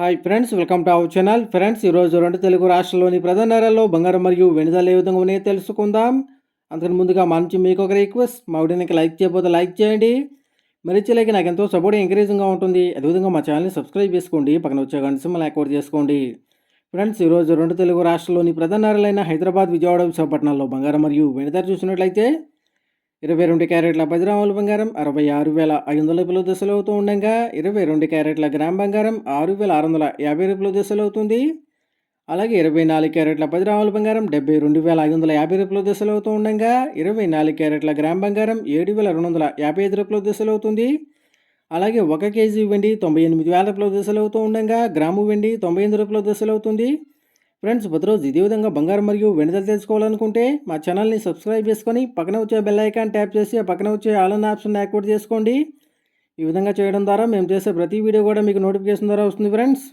Hi friends welcome to our channel friends ఈరోజు రెండు తెలుగు రాష్ట్రాల్లోని ప్రధాన నగరాల్లో బంగారం మరియు వెనుదల ఏ విధంగా ఉన్నాయో తెలుసుకుందాం. అంతకు ముందుగా మా నుంచి మీకు ఒక రిక్వెస్ట్ మా వీడియోకి లైక్ చేయకపోతే లైక్ చేయండి. మరిచి నాకు ఎంతో సపోర్ట్ ఎంకరేజింగ్గా ఉంటుంది. అదేవిధంగా మా ఛానల్ని సబ్స్క్రైబ్ చేసుకోండి. పక్కన వచ్చే గంట సింహల్ యాక్టివేట్ చేసుకోండి. ఫ్రెండ్స్ ఈరోజు రెండు తెలుగు రాష్ట్రాల్లోని ప్రధాన నగరాలైన హైదరాబాద్ విజయవాడ విశాఖపట్నంలో బంగారం మరియు వెనుదల చూసినట్లయితే ఇరవై రెండు క్యారెట్ల పది గ్రాముల బంగారం అరవై ఆరు వేల ఐదు వందల రూపాయల దశలు అవుతూ ఉండగా ఇరవై రెండు క్యారెట్ల గ్రామ్ బంగారం ఆరు వేల ఆరు వందల యాభై రూపాయల దశలు అవుతుంది. అలాగే ఇరవై నాలుగు క్యారెట్ల పది గ్రాముల బంగారం డెబ్బై రెండు వేల ఐదు వందల యాభై రూపాయల దశలు అవుతూ ఉండగా ఇరవై నాలుగు క్యారెట్ల గ్రామ్ బంగారం ఏడు వేల రెండు వందల యాభై ఐదు రూపాయల దశలు అవుతుంది. అలాగే ఒక కేజీ వెండి తొంభై ఎనిమిది వేల రూపాయల దశలు అవుతూ ఉండగా గ్రాము వెండి తొంభై ఎనిమిది రూపాయల దశలు అవుతుంది. ఫ్రెండ్స్ ప్రతిరోజు ఇదే విధంగా బంగారం మరియు వెనుదలు తెలుసుకోవాలనుకుంటే మా ఛానల్ని సబ్స్క్రైబ్ చేసుకొని పక్కన వచ్చే బెల్ ఐకాన్ ట్యాప్ చేసి ఆ పక్కన వచ్చే ఆల్ అన్న ఆప్షన్ యాక్టివేట్ చేసుకోండి. ఈ విధంగా చేయడం ద్వారా మేము చేసే ప్రతి వీడియో కూడా మీకు నోటిఫికేషన్ ద్వారా వస్తుంది ఫ్రెండ్స్.